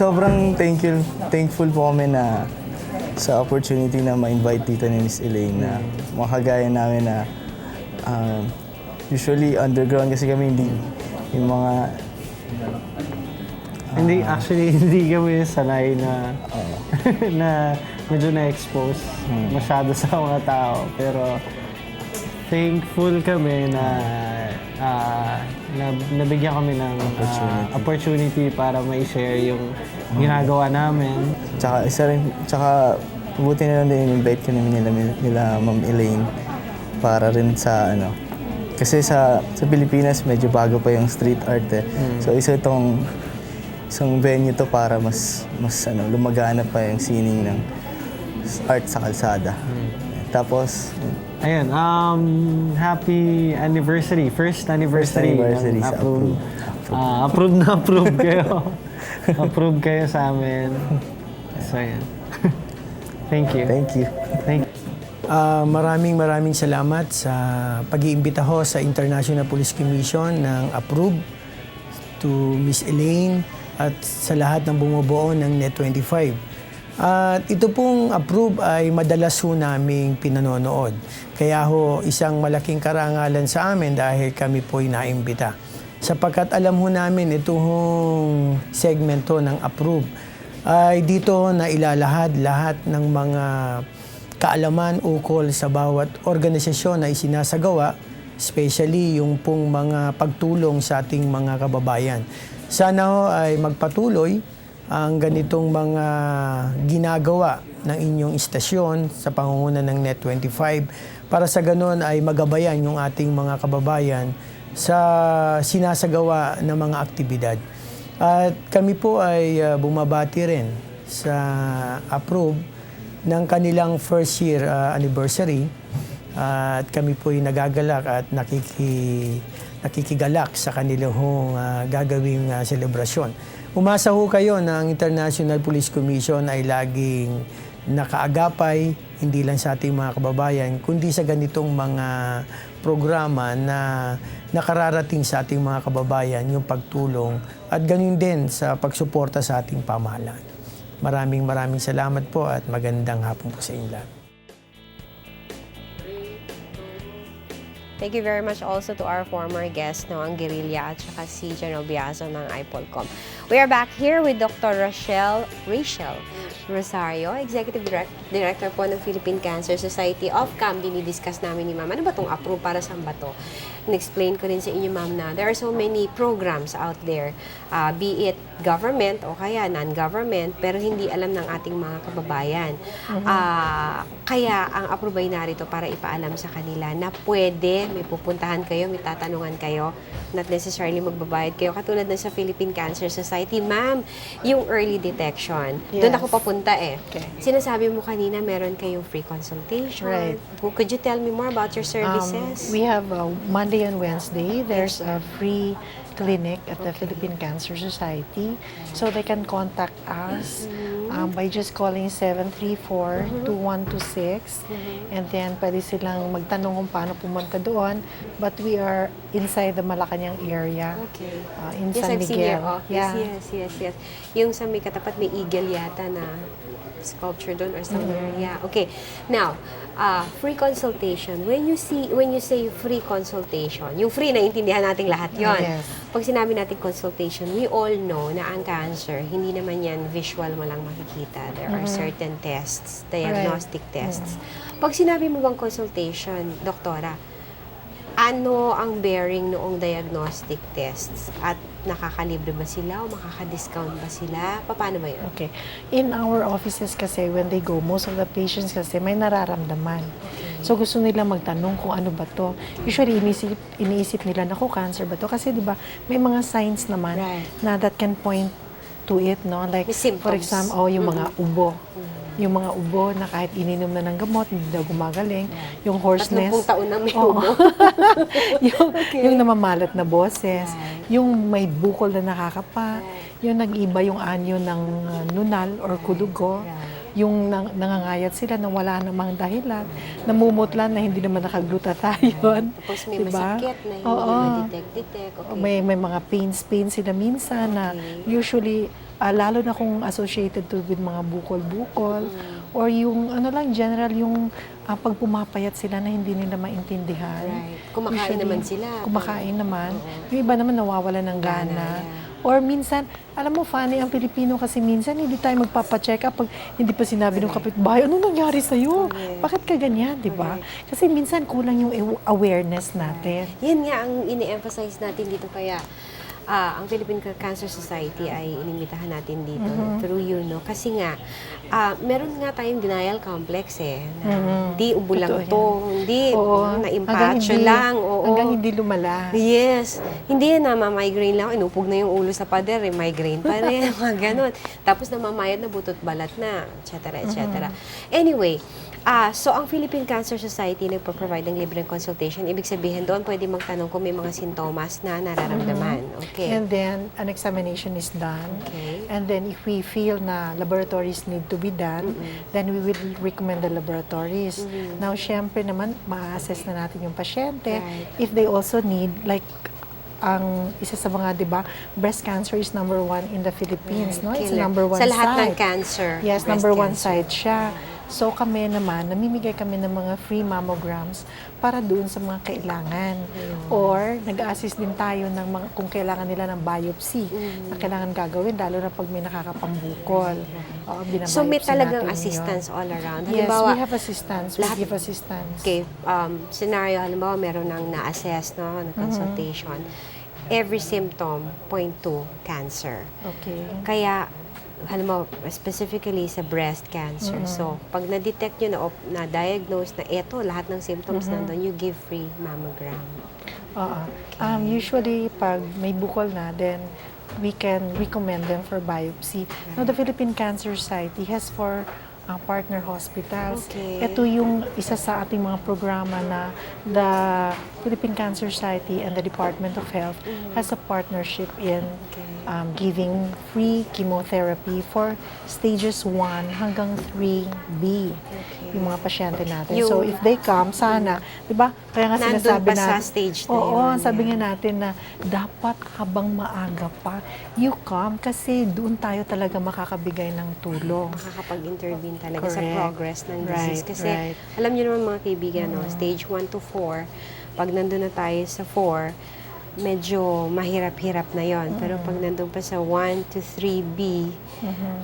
Sobrang thank you, thankful po kami na sa opportunity na ma-invite dito ni Miss Elaine na makagaya namin na um, usually underground kasi kami hindi yung mga Hindi, actually, hindi kami sanay na na medyo na-expose masyado sa mga tao. Pero thankful kami na ah, na nabigyan kami ng ah, opportunity para ma-share yung ginagawa namin. Tsaka isa rin, tsaka buti na lang din invite ko namin nila, nila Ma'am Elaine para rin sa ano. Kasi sa sa Pilipinas medyo bago pa yung street art eh. So isa itong isang venue to para mas mas ano lumagana pa yung sining ng art sa kalsada. Tapos Ayun, um, happy anniversary, first anniversary, anniversary ng sa approve. Ah, approve na approve kayo. approve kayo sa amin. So, ayan. Thank you. thank you. Thank Ah, maraming maraming salamat sa pag-iimbita ho sa International Police Commission ng approve to Miss Elaine at sa lahat ng bumubuo ng Net25. At ito pong approve ay madalas ho naming pinanonood. Kaya ho isang malaking karangalan sa amin dahil kami po'y naimbita. Sapagkat alam ho namin itong segmento ng approve ay dito na ilalahad lahat ng mga kaalaman ukol sa bawat organisasyon na isinasagawa, especially yung pong mga pagtulong sa ating mga kababayan. Sana ho ay magpatuloy ang ganitong mga ginagawa ng inyong istasyon sa pangunguna ng Net25 para sa ganun ay magabayan yung ating mga kababayan sa sinasagawa ng mga aktibidad. At kami po ay uh, bumabati rin sa approve ng kanilang first year uh, anniversary at kami po ay nagagalak at nakiki, nakikigalak sa kanilang uh, gagawing uh, selebrasyon. Umasa ho kayo na ang International Police Commission ay laging nakaagapay hindi lang sa ating mga kababayan kundi sa ganitong mga programa na nakararating sa ating mga kababayan yung pagtulong at ganun din sa pagsuporta sa ating pamahalaan. Maraming maraming salamat po at magandang hapon po sa inyo lahat. Thank you very much also to our former guest, no, ang Guerrilla at saka si General Biazo ng IPOLCOM. We are back here with Dr. Rachel, Rachel Rosario, Executive Direct, Director po ng Philippine Cancer Society of CAM. Dinidiscuss namin ni Ma'am, ano ba itong approve para sa ba to? In-explain ko rin sa inyo, Ma'am, na there are so many programs out there, uh, be it government o kaya non-government, pero hindi alam ng ating mga kababayan. Ah, kaya ang approve ay narito para ipaalam sa kanila na pwede, may pupuntahan kayo, may tatanungan kayo, not necessarily magbabayad kayo. Katulad na sa Philippine Cancer Society, ma'am, yung early detection, doon Yes. ako papunta eh. Okay. Sinasabi mo kanina, meron kayong free consultation. Right. Could you tell me more about your Um, services? we have uh, Monday and Wednesday. There's a free clinic at the Philippine Cancer Society. So they can contact us um, by just calling 734-2126. And then pwede silang magtanong kung paano pumunta doon. But we are inside the Malacanang area. Okay. uh, in yes, San Miguel. office. Yeah. Yes, yes, yes. Yung sa may katapat, may eagle yata na sculpture doon or somewhere. Mm-hmm. Yeah. Okay. Now, uh, free consultation. When you see, when you say free consultation, yung free na intindihan nating lahat yon. Yes. Pag sinabi natin consultation, we all know na ang cancer, hindi naman yan visual mo lang makikita. There are certain tests, diagnostic tests. Pag sinabi mo bang consultation, doktora, ano ang bearing noong diagnostic tests? At nakakalibre ba sila o makaka-discount ba sila? Paano ba yun? Okay. In our offices kasi, when they go, most of the patients kasi may nararamdaman. So gusto nila magtanong kung ano ba to. Usually, iniisip, iniisip nila, naku, cancer ba to? Kasi di ba may mga signs naman Right. na that can point to it, no? Like, for example, oh, yung mga ubo. Yung mga ubo na kahit ininom na ng gamot, hindi daw gumagaling. Yung hoarseness. Tatlong taon na may ubo. yung, yung namamalat na boses, yung may bukol na nakakapa, yung nag-iba yung anyo ng uh, nunal or kudugo, yung nang, nangangayat sila na wala namang dahilan, namumutlan na hindi naman nakaglutathione. Tapos may diba? masakit na hindi Oo. ma-detect-detect. Okay. May, may mga pains, pains sila minsan na Okay. usually, ah, lalo na kung associated to with mga bukol-bukol Mm. or yung ano lang, general yung ah, pag pumapayat sila na hindi nila maintindihan. Right. Kumakain naman sila. Kumakain naman. Yung iba naman nawawala ng Gana, gana. yeah. Or minsan, alam mo, funny ang Pilipino kasi minsan hindi tayo magpapacheck up pag hindi pa sinabi ng kapitbahay, ano nangyari sa'yo? Bakit ka ganyan, di ba? Kasi minsan kulang yung aw- awareness natin. Yan nga ang ini-emphasize natin dito kaya ah, ang Philippine Cancer Society ay inimitahan natin dito Mm-hmm. through you, no? Kasi nga, ah, meron nga tayong denial complex eh. Na, Hindi ubo lang Mm-hmm. Totoo to, hindi na-impatcho lang. Oo. Hanggang hindi lumala. Yes. Hindi na ma-migraine lang. Inupog na yung ulo sa pader, eh, migraine pa rin, mga ganun. Tapos namamayad na butot balat na, etc. etc. Anyway, ah so ang Philippine Cancer Society nagpo-provide ng libreng consultation. Ibig sabihin doon pwede magtanong kung may mga sintomas na nararamdaman. Okay. And then, an examination is done. Okay. And then, if we feel na laboratories need to be done, then we will recommend the laboratories. Now, syempre naman, ma-assess na natin yung pasyente. Right. If they also need, like, ang isa sa mga, di ba, breast cancer is number one in the Philippines, no? It's Killer. number one Sa lahat ng site. cancer. Yes, number one cancer. site siya. So kami naman, namimigay kami ng mga free mammograms para doon sa mga kailangan. Or nag-assist din tayo ng mga, kung kailangan nila ng biopsy Mm. na kailangan gagawin, lalo na pag may nakakapambukol. Oo, binabiopsy So may talagang natin yun. assistance all around. Yes, Halimbawa, we have assistance. We lahat- give assistance. Okay, um, scenario, halimbawa meron nang na-assess, no, na consultation. Every symptom point to cancer. Okay. Kaya, halimbawa, specifically sa breast cancer. So, pag na-detect nyo na, na-diagnose na eto, lahat ng symptoms nandun, you give free mammogram. Oo. Um, usually, pag may bukol na, then we can recommend them for biopsy. Now, the Philippine Cancer Society has four uh, partner hospitals. Okay. Ito yung isa sa ating mga programa na the Philippine Cancer Society and the Department of Health has a partnership in um, giving free chemotherapy for stages 1 hanggang 3B yung mga pasyente natin. so, Yung- if they come, sana, di ba? Kaya nga sinasabi pa sa natin, stage na Oo, yun, sabi yeah. nga natin na dapat habang maaga pa, you come kasi doon tayo talaga makakabigay ng tulong. Makakapag-intervene talaga sa Correct. progress ng disease. Right, Kasi, right. alam niyo naman mga kaibigan, no, stage 1 to 4, pag nandun na tayo sa 4, medyo mahirap-hirap na yon Pero pag nandun pa sa 1 to 3B,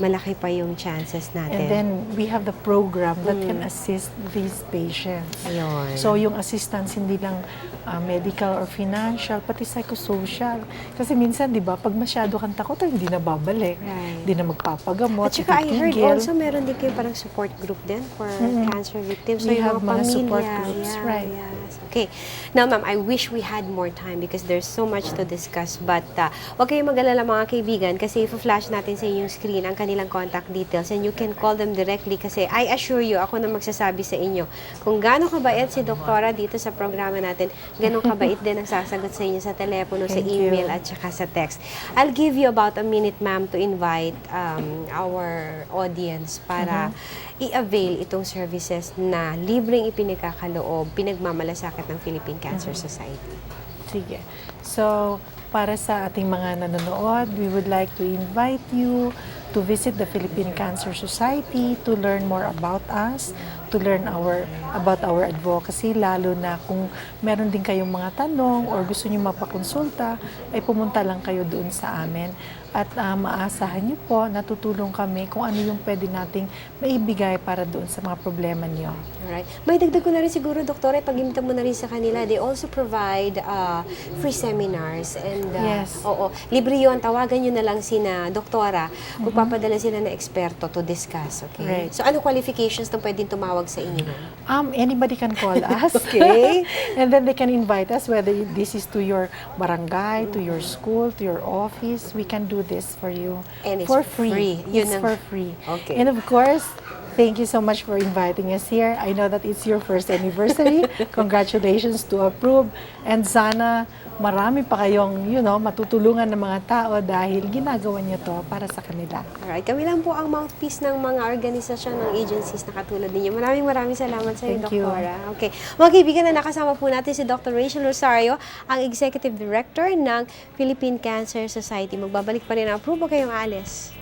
malaki pa yung chances natin. And then we have the program that can assist these patients. Ayun. So yung assistance hindi lang ah, medical or financial, pati psychosocial. Kasi minsan, di ba, pag masyado kang takot, ay hindi na babalik. Right. Hindi na magpapagamot, At saka I heard ititigil. also meron din kayo parang support group din for cancer victims. So We yung have mga pamilya. support groups, yeah, right. Yes. Okay. Now ma'am, I wish we had more time because there's so much to discuss. But uh, wag kayong mag-alala mga kaibigan kasi i-flash natin sa inyong screen ang kanilang contact details and you can call them directly kasi I assure you, ako na magsasabi sa inyo, kung gaano kabait si Doktora dito sa programa natin, ganun kabait din ang sasagot sa inyo sa telepono, sa Thank you. email at saka sa text. I'll give you about a minute, ma'am, to invite um, our audience para i-avail itong services na libreng ipinagkakaloob, pinagmamalasakit ng Philippine Cancer Society. Sige. So, para sa ating mga nanonood, we would like to invite you to visit the Philippine Cancer Society to learn more about us, to learn our about our advocacy, lalo na kung meron din kayong mga tanong or gusto niyo mapakonsulta, ay pumunta lang kayo doon sa amin. At ah, maasahan niyo po, natutulong kami kung ano yung pwede nating maibigay para doon sa mga problema niyo. Alright. May dagdag ko na rin siguro, Doktora, pag-imita mo na rin sa kanila, they also provide uh, free seminars. And, uh, Yes. Oo. Libre yun. Tawagan nyo na lang sina Doktora. Magpapadala sila na eksperto to discuss. Okay? Right. So, ano qualifications na pwedeng tumawag sa inyo? Um, anybody can call us. Okay. and then they can invite us, whether this is to your barangay, to your school, to your office. We can do this for you. And it's for free. free. Yun It's ang- for free. Okay. And of course, Thank you so much for inviting us here. I know that it's your first anniversary. Congratulations to approve. And sana marami pa kayong, you know, matutulungan ng mga tao dahil ginagawa niyo to para sa kanila. Alright, kami lang po ang mouthpiece ng mga organisasyon ng agencies na katulad ninyo. Maraming maraming salamat sa iyo, Thank you. Doktora. Okay. Mga kaibigan na nakasama po natin si Dr. Rachel Rosario, ang Executive Director ng Philippine Cancer Society. Magbabalik pa rin ang approval kayong alis.